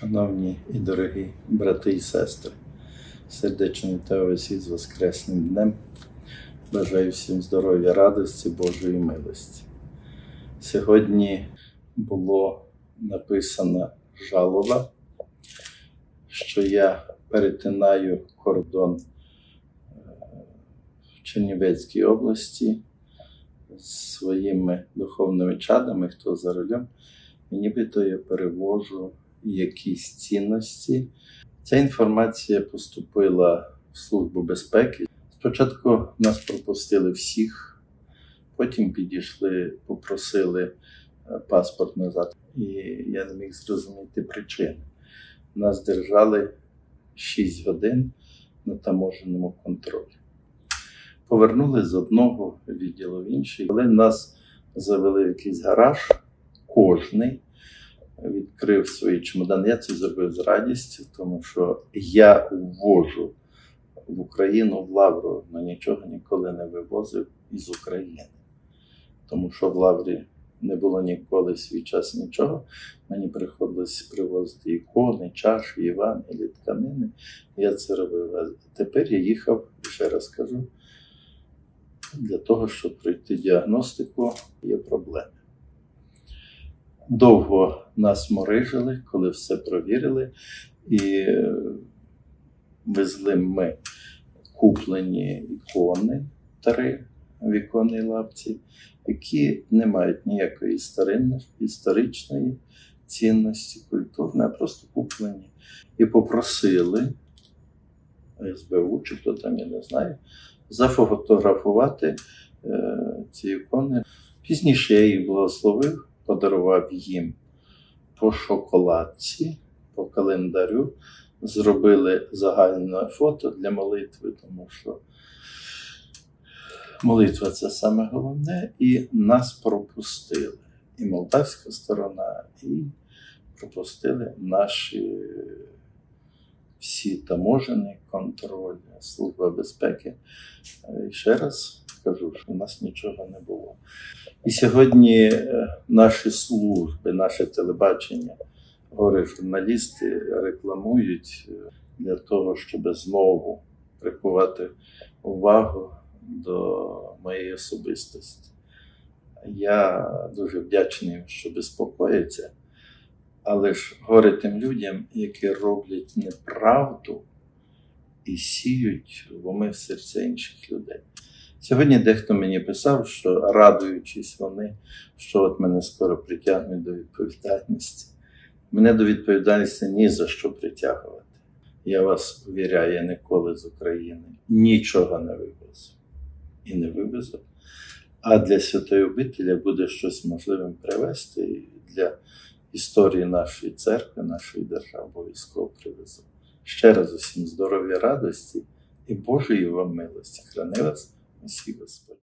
Шановні і дорогі брати і сестри, сердечно вітаю вас із Воскресним днем. Бажаю всім здоров'я, радості, Божої милості. Сьогодні було написана жалоба, що я перетинаю кордон е, в Чернівецькій області з своїми духовними чадами, хто за рулем, і нібито я перевожу якісь цінності. Ця інформація поступила в Службу безпеки. Спочатку нас пропустили всіх, потім підійшли, попросили е, паспорт назад. І я не міг зрозуміти причини. Нас держали 6 годин на таможеному контролі. Повернули з одного відділу в інший, але нас завели в якийсь гараж, кожний відкрив свої чемодани. Я це зробив з радістю, тому що я ввожу в Україну в Лавру, але нічого ніколи не вивозив із України. Тому що в Лаврі не було ніколи свій час нічого. Мені приходилось привозити ікони, чаші, Євангелії, тканини. Я це робив. А тепер я їхав, ще раз кажу, для того, щоб пройти діагностику, є проблеми. Довго нас морижили, коли все провірили, і е, везли ми куплені ікони три в іконній лапці, які не мають ніякої історичної цінності, культурної, а просто куплені. І попросили СБУ, чи хто там, я не знаю, зафотографувати е, ці ікони. Пізніше я їх благословив подарував їм по шоколадці, по календарю. Зробили загальне фото для молитви, тому що молитва це саме головне, і нас пропустили. І молдавська сторона, і пропустили наші всі таможені, контроль, служба безпеки. І ще раз кажу, що в нас нічого не було. І сьогодні е, наші служби, наше телебачення, горе журналісти рекламують е, для того, щоб знову прикувати увагу до моєї особистості. Я дуже вдячний, що безпокоїться, але ж горе тим людям, які роблять неправду і сіють в уми в серця інших людей. Сьогодні дехто мені писав, що радуючись вони, що от мене скоро притягнуть до відповідальності. Мене до відповідальності ні за що притягувати. Я вас увіряю, я ніколи з України нічого не вивезу і не вивезу. А для святої обителя буде щось можливим привезти для історії нашої церкви, нашої держави обов'язково привезу. Ще раз усім здоров'я, радості і Божої вам милості. Храни вас. усі Господь.